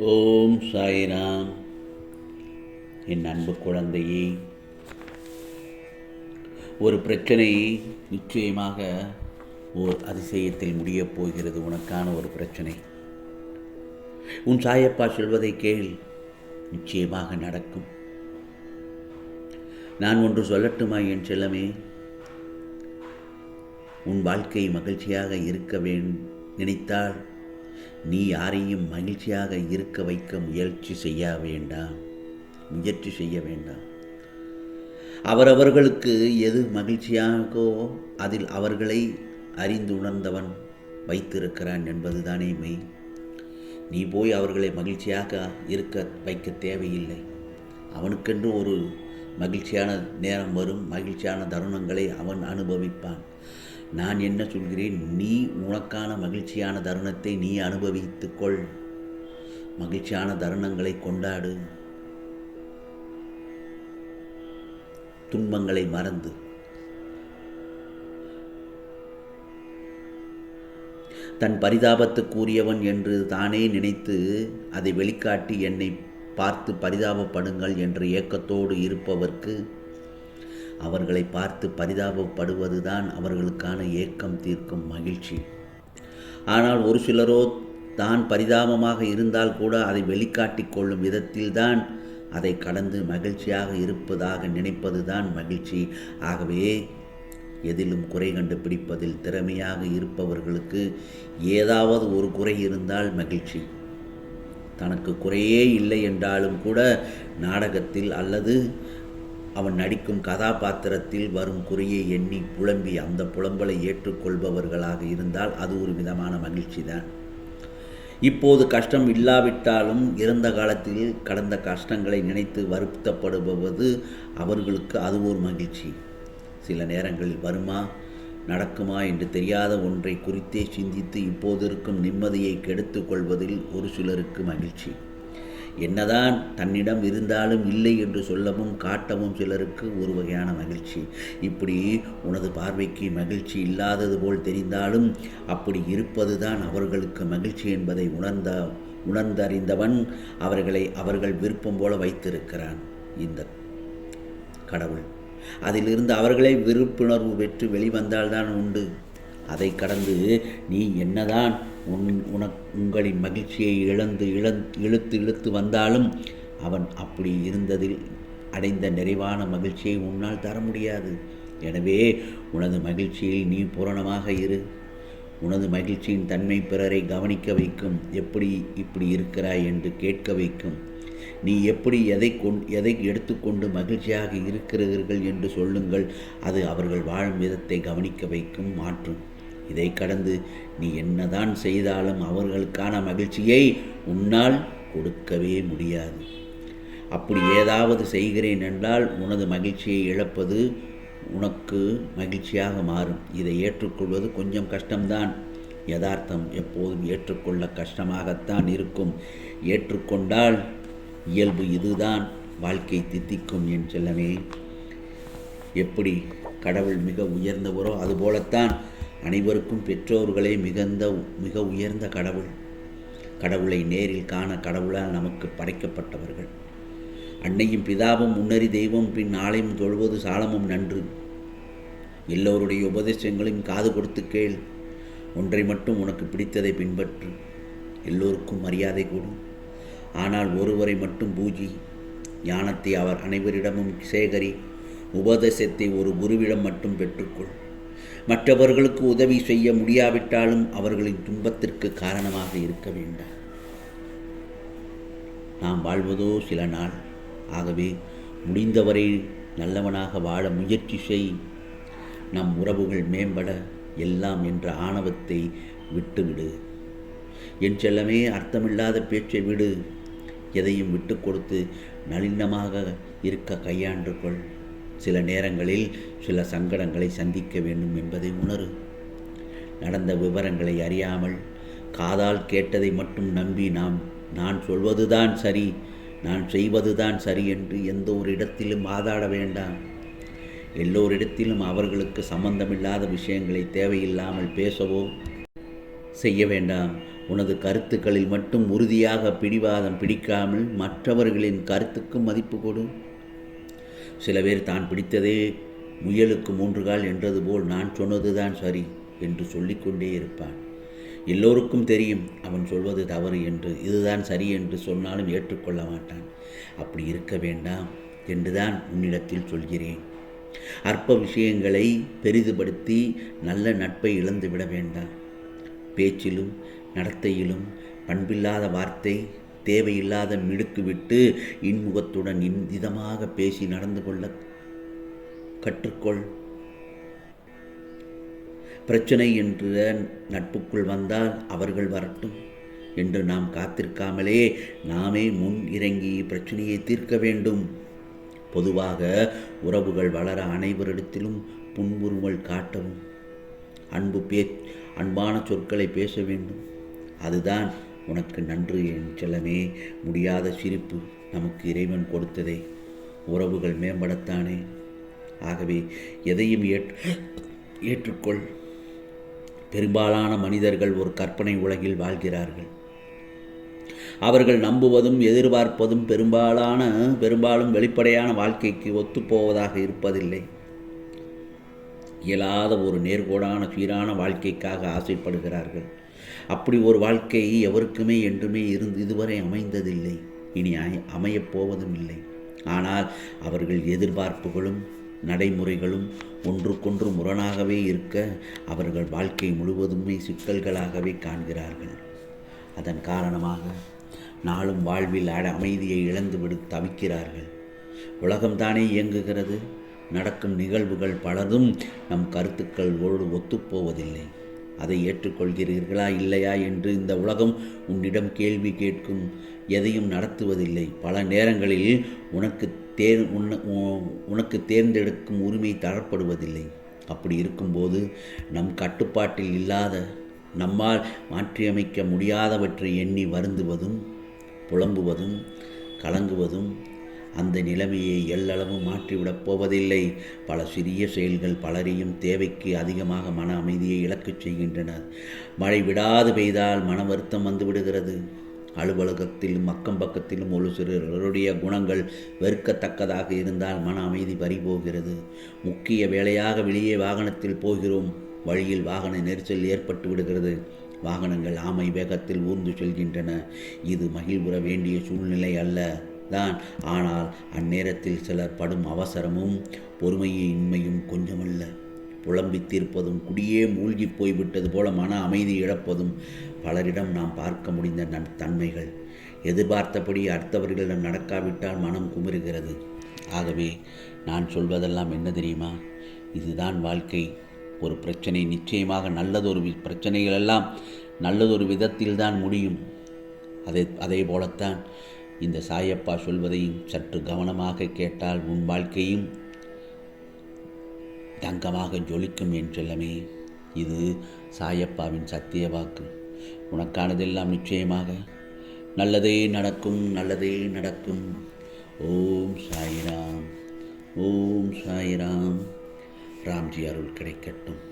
ஓம் சாய்ராம். என் அன்பு குழந்தையே ஒரு பிரச்சனை நிச்சயமாக ஓர் அதிசயத்தில் முடியப் போகிறது. உனக்கான ஒரு பிரச்சனை. உன் சாயப்பா சொல்வதை கேள் நிச்சயமாக நடக்கும். நான் ஒன்று சொல்லட்டுமா என் செல்லமே? உன் வாழ்க்கை மகிழ்ச்சியாக இருக்க வேண் நினைத்தால் நீ யாரையும் மகிழ்ச்சியாக இருக்க வைக்க முயற்சி செய்ய வேண்டாம் முயற்சி செய்ய வேண்டாம் அவரவர்களுக்கு எது மகிழ்ச்சியாகோ அதில் அவர்களை அறிந்து உணர்ந்தவன் வைத்திருக்கிறான் என்பதுதானே மெய். நீ போய் அவர்களை மகிழ்ச்சியாக இருக்க வைக்க தேவையில்லை. அவனுக்கென்று ஒரு மகிழ்ச்சியான நேரம் வரும். மகிழ்ச்சியான தருணங்களை அவன் அனுபவிப்பான். நான் என்ன சொல்கிறேன்? நீ உனக்கான மகிழ்ச்சியான தருணத்தை நீ அனுபவித்துக்கொள். மகிழ்ச்சியான தருணங்களை கொண்டாடு. துன்பங்களை மறந்து. தன் பரிதாபத்துக்குரியவன் என்று தானே நினைத்து அதை வெளிக்காட்டி என்னை பார்த்து பரிதாபப்படுங்கள் என்ற ஏக்கத்தோடு இருப்பவர்க்கு அவர்களை பார்த்து பரிதாபப்படுவதுதான் அவர்களுக்கான ஏக்கம் தீர்க்கும் மகிழ்ச்சி. ஆனால் ஒரு சிலரோ தான் பரிதாபமாக இருந்தால் கூட அதை வெளிக்காட்டிக் கொள்ளும் விதத்தில்தான் அதை கடந்து மகிழ்ச்சியாக இருப்பதாக நினைப்பதுதான் மகிழ்ச்சி. ஆகவே எதிலும் குறை கண்டுபிடிப்பதில் திறமையாக இருப்பவர்களுக்கு ஏதாவது ஒரு குறை இருந்தால் மகிழ்ச்சி. தனக்கு குறையே இல்லை என்றாலும் கூட நாடகத்தில் அல்லது அவன் நடிக்கும் கதாபாத்திரத்தில் வரும் குறையை எண்ணி புலம்பி அந்த புலம்பலை ஏற்றுக்கொள்பவர்களாக இருந்தால் அது ஒரு விதமான மகிழ்ச்சி தான் இப்போது கஷ்டம் இல்லாவிட்டாலும் இறந்த காலத்தில் கடந்த கஷ்டங்களை நினைத்து வருத்தப்படுபவது அவர்களுக்கு அது ஒரு மகிழ்ச்சி. சில நேரங்களில் வருமா நடக்குமா என்று தெரியாத ஒன்றை குறித்தே சிந்தித்து இப்போது இருக்கும் நிம்மதியை கெடுத்து கொள்வதில் ஒரு சிலருக்கு மகிழ்ச்சி. என்னதான் தன்னிடம் இருந்தாலும் இல்லை என்று சொல்லவும் காட்டவும் சிலருக்கு ஒரு வகையான மகிழ்ச்சி. இப்படி உனது பார்வைக்கு மகிழ்ச்சி இல்லாதது போல் தெரிந்தாலும் அப்படி இருப்பதுதான் அவர்களுக்கு மகிழ்ச்சி என்பதை உணர்ந்த உணர்ந்தறிந்தவன் அவர்களை அவர்கள் விருப்பம் போல வைத்திருக்கிறான். இந்த கடவுள். அதிலிருந்து அவர்களே விருப்புணர்வு பெற்று வெளிவந்தால்தான் உண்டு. அதை கடந்து நீ என்னதான் உன் உனக் உங்களின் மகிழ்ச்சியை இழந்து இழந் இழுத்து இழுத்து வந்தாலும் அவன் அப்படி இருந்ததில் அடைந்த நிறைவான மகிழ்ச்சியை உன்னால் தர முடியாது. எனவே உனது மகிழ்ச்சியில் நீ பூரணமாக இரு. உனது மகிழ்ச்சியின் தன்மை பிறரை கவனிக்க வைக்கும். எப்படி இப்படி இருக்கிறாய் என்று கேட்க வைக்கும். நீ எப்படி எதை கொண் எதை எடுத்துக்கொண்டு மகிழ்ச்சியாக இருக்கிறீர்கள் என்று சொல்லுங்கள். அது அவர்கள் வாழும் விதத்தை கவனிக்க வைக்கும் மாற்றும் இதை கடந்து நீ என்னதான் செய்தாலும் அவர்களுக்கான மகிழ்ச்சியை உன்னால் கொடுக்கவே முடியாது. அப்படி ஏதாவது செய்கிறேன் என்றால் உனது மகிழ்ச்சியை இழப்பது உனக்கு மகிழ்ச்சியாக மாறும். இதை ஏற்றுக்கொள்வது கொஞ்சம் கஷ்டம்தான். யதார்த்தம் எப்போதும் ஏற்றுக்கொள்ள கஷ்டமாகத்தான் இருக்கும். ஏற்றுக்கொண்டால் இயல்பு இதுதான். வாழ்க்கை தித்திக்கும் என் செல்லமே. எப்படி கடவுள் மிக உயர்ந்தவரோ அதுபோலத்தான். அனைவருக்கும் பெற்றோர்களே மிகுந்த மிக உயர்ந்த கடவுள். கடவுளை நேரில் காண கடவுளால் நமக்கு படைக்கப்பட்டவர்கள். அன்னையும் பிதாவும் முன்னறி தெய்வம் பின் நாளையும் தொழுவது சாலமும் நன்று. எல்லோருடைய உபதேசங்களையும் காது கொடுத்து கேள். ஒன்றை மட்டும் உனக்கு பிடித்ததை பின்பற்று. எல்லோருக்கும் மரியாதை கூடும் ஆனால் ஒருவரை மட்டும் பூஜி. ஞானத்தை அவர் அனைவரிடமும் சேகரி. உபதேசத்தை ஒரு குருவிடம் மட்டும் பெற்றுக்கொள். மற்றவர்களுக்கு உதவி செய்ய முடியாவிட்டாலும் அவர்களின் துன்பத்திற்கு காரணமாக இருக்க வேண்டாம். நாம் வாழ்வதோ சில நாள். ஆகவே முடிந்தவரை நல்லவனாக வாழ முயற்சி செய். நம் உறவுகள் மேம்பட எல்லாம் என்ற ஆணவத்தை விட்டுவிடு. என் செல்லமே அர்த்தமில்லாத பேச்சை விடு. எதையும் விட்டு கொடுத்து நளினமாக இருக்க கையாண்டு கொள் சில நேரங்களில் சில சங்கடங்களை சந்திக்க வேண்டும் என்பதை உணரு. நடந்த விவரங்களை அறியாமல் காதால் கேட்டதை மட்டும் நம்பி நாம் நான் சொல்வதுதான் சரி நான் செய்வதுதான் சரி என்று எந்த ஒரு இடத்திலும் வாதாட வேண்டாம். எல்லோரிடத்திலும் அவர்களுக்கு சம்பந்தமில்லாத விஷயங்களை தேவையில்லாமல் பேசவோ செய்ய வேண்டாம். உனது கருத்துக்களில் மட்டும் உறுதியாக பிடிவாதம் பிடிக்காமல் மற்றவர்களின் கருத்துக்கும் மதிப்பு கொடு. சில பேர் தான் பிடித்ததே. முயலுக்கு மூன்று கால் என்றது போல் நான் சொன்னதுதான் சரி என்று சொல்லிக்கொண்டே இருப்பான். எல்லோருக்கும் தெரியும் அவன் சொல்வது தவறு என்று இதுதான் சரி என்று சொன்னாலும் ஏற்றுக்கொள்ள மாட்டான். அப்படி இருக்க வேண்டாம் என்றுதான் உன்னிடத்தில் சொல்கிறேன். அற்ப விஷயங்களை பெரிதுபடுத்தி நல்ல நட்பை இழந்து விட வேண்டாம். பேச்சிலும் நடத்தையிலும் பண்பில்லாத வார்த்தை தேவையில்லாத மிடுக்கு விட்டு இன்முகத்துடன் இந்திதமாக பேசி நடந்து கொள்ள கற்றுக்கொள். பிரச்சனை என்ற நட்புக்குள் வந்தால் அவர்கள் வரட்டும் என்று நாம் காத்திருக்காமலே நாமே முன் இறங்கி பிரச்சனையை தீர்க்க வேண்டும். பொதுவாக உறவுகள் வளர அனைவரிடத்திலும் புன்முறுவல் காட்டவும் அன்பு பே அன்பான சொற்களை பேச வேண்டும். அதுதான் உனக்கு நன்று என் செல்லமே. முடியாத சிரிப்பு நமக்கு இறைவன் கொடுத்ததே. உறவுகள் மேம்படத்தானே. ஆகவே எதையும் ஏற்றுக்கொள். பெரும்பாலான மனிதர்கள் ஒரு கற்பனை உலகில் வாழ்கிறார்கள். அவர்கள் நம்புவதும் எதிர்பார்ப்பதும் பெரும்பாலான பெரும்பாலும் வெளிப்படையான வாழ்க்கைக்கு ஒத்துப்போவதாக இருப்பதில்லை. இயலாத ஒரு நேர்கோடான சீரான வாழ்க்கைக்காக ஆசைப்படுகிறார்கள். அப்படி ஒரு வாழ்க்கை எவருக்குமே என்றுமே இருந்து இதுவரை அமைந்ததில்லை. இனி அமையப் போவதும் இல்லை. ஆனால் அவர்கள் எதிர்பார்ப்புகளும் நடைமுறைகளும் ஒன்றுக்கொன்று முரணாகவே இருக்க அவர்கள் வாழ்க்கை முழுவதுமே சிக்கல்களாகவே காண்கிறார்கள். அதன் காரணமாக நாளும் வாழ்வில் அட அமைதியை இழந்துவிடு தவிக்கிறார்கள். உலகம்தானே இயங்குகிறது. நடக்கும் நிகழ்வுகள் பலதும் நம் கருத்துக்களோடு ஒத்துப்போவதில்லை. அதை ஏற்றுக்கொள்கிறீர்களா இல்லையா என்று இந்த உலகம் உன்னிடம் கேள்வி கேட்கும். எதையும் நடத்துவதில்லை. பல நேரங்களில் உனக்கு தேர் உன்ன உனக்கு தேர்ந்தெடுக்கும் உரிமை தரப்படுவதில்லை. அப்படி இருக்கும்போது நம் கட்டுப்பாட்டில் இல்லாத நம்மால் மாற்றியமைக்க முடியாதவற்றை எண்ணி வருந்துவதும் புலம்புவதும் கலங்குவதும் அந்த நிலைமையை எல்லளவு மாற்றிவிடப் போவதில்லை. பல சிறிய செயல்கள் பலரையும் தேவைக்கு அதிகமாக மன அமைதியை இழக்கச் செய்கின்றன. மழை விடாது பெய்தால் மன வருத்தம் வந்துவிடுகிறது அலுவலகத்திலும் அக்கம் பக்கத்திலும் ஒரு சிலருடைய குணங்கள் வெறுக்கத்தக்கதாக இருந்தால் மன அமைதி பறிபோகிறது. முக்கிய வேலையாக வெளியே வாகனத்தில் போகிறோம். வழியில் வாகன நெரிசல் ஏற்பட்டு விடுகிறது. வாகனங்கள் ஆமை வேகத்தில் ஊர்ந்து செல்கின்றன. இது மகிழ்வுற வேண்டிய சூழ்நிலை அல்ல. தான். ஆனால் அந்நேரத்தில் சிலர் படும் அவசரமும் பொறுமையின்மையும் கொஞ்சமல்ல. புலம்பி தீர்ப்பதும் குடியே மூழ்கி போய்விட்டது போல மன அமைதி இழப்பதும் பலரிடம் நாம் பார்க்க முடிந்த நன் தன்மைகள். எதிர்பார்த்தபடி அடுத்தவர்களிடம் நடக்காவிட்டால் மனம் குமுறுகிறது. ஆகவே நான் சொல்வதெல்லாம் என்ன தெரியுமா? இதுதான் வாழ்க்கை. ஒரு பிரச்சனை நிச்சயமாக நல்லதொரு பிரச்சனைகளெல்லாம் நல்லதொரு விதத்தில் தான் முடியும். அதே அதே போலத்தான் இந்த சாயப்பா சொல்வதையும் சற்று கவனமாக கேட்டால் உன் வாழ்க்கையும் தங்கமாக ஜொலிக்கும் என் செல்லமே. இது சாயப்பாவின் சத்திய வாக்கு. உனக்கானதெல்லாம் நிச்சயமாக. நல்லதே நடக்கும் நல்லதே நடக்கும். ஓம் சாய்ராம் ஓம் சாய்ராம். ராம்ஜி அருள் கிடைக்கட்டும்.